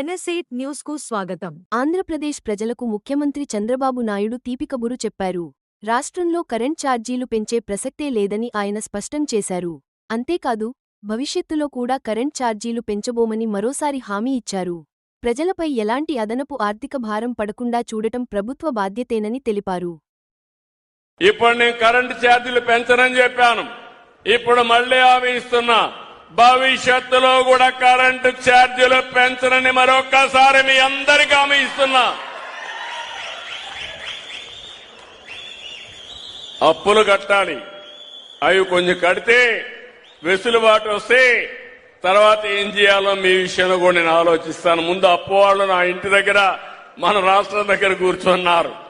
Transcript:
Eight న్యూస్కు స్వాగతం. ఆంధ్రప్రదేశ్ ప్రజలకు ముఖ్యమంత్రి చంద్రబాబు నాయుడు తీపికబురు చెప్పారు. రాష్ట్రంలో కరెంట్ ఛార్జీలు పెంచే ప్రసక్తే లేదని ఆయన స్పష్టం చేశారు. అంతేకాదు భవిష్యత్తులో కూడా కరెంట్ ఛార్జీలు పెంచబోమని మరోసారి హామీ ఇచ్చారు. ప్రజలపై ఎలాంటి అదనపు ఆర్థిక భారం పడకుండా చూడటం ప్రభుత్వ బాధ్యతేనని తెలిపారు. ఇప్పుడు నేను కరెంటు ఛార్జీలు పెంచనని చెప్పాను. ఇప్పుడు మళ్ళీ హామీ ఇస్తున్నా. భవిష్యత్తులో కూడా కరెంటు ఛార్జీలు పెంచనని మరొక్కసారి మీ అందరికీ హామీ ఇస్తున్నా. అప్పులు కట్టాలి. అవి కొంచెం కడితే వెసులుబాటు వస్తే తర్వాత ఏం చేయాలో మీ విషయంలో కూడా నేను ఆలోచిస్తాను. ముందు అప్పు వాళ్ళు నా ఇంటి దగ్గర మన రాష్ట్రం దగ్గర కూర్చున్నారు.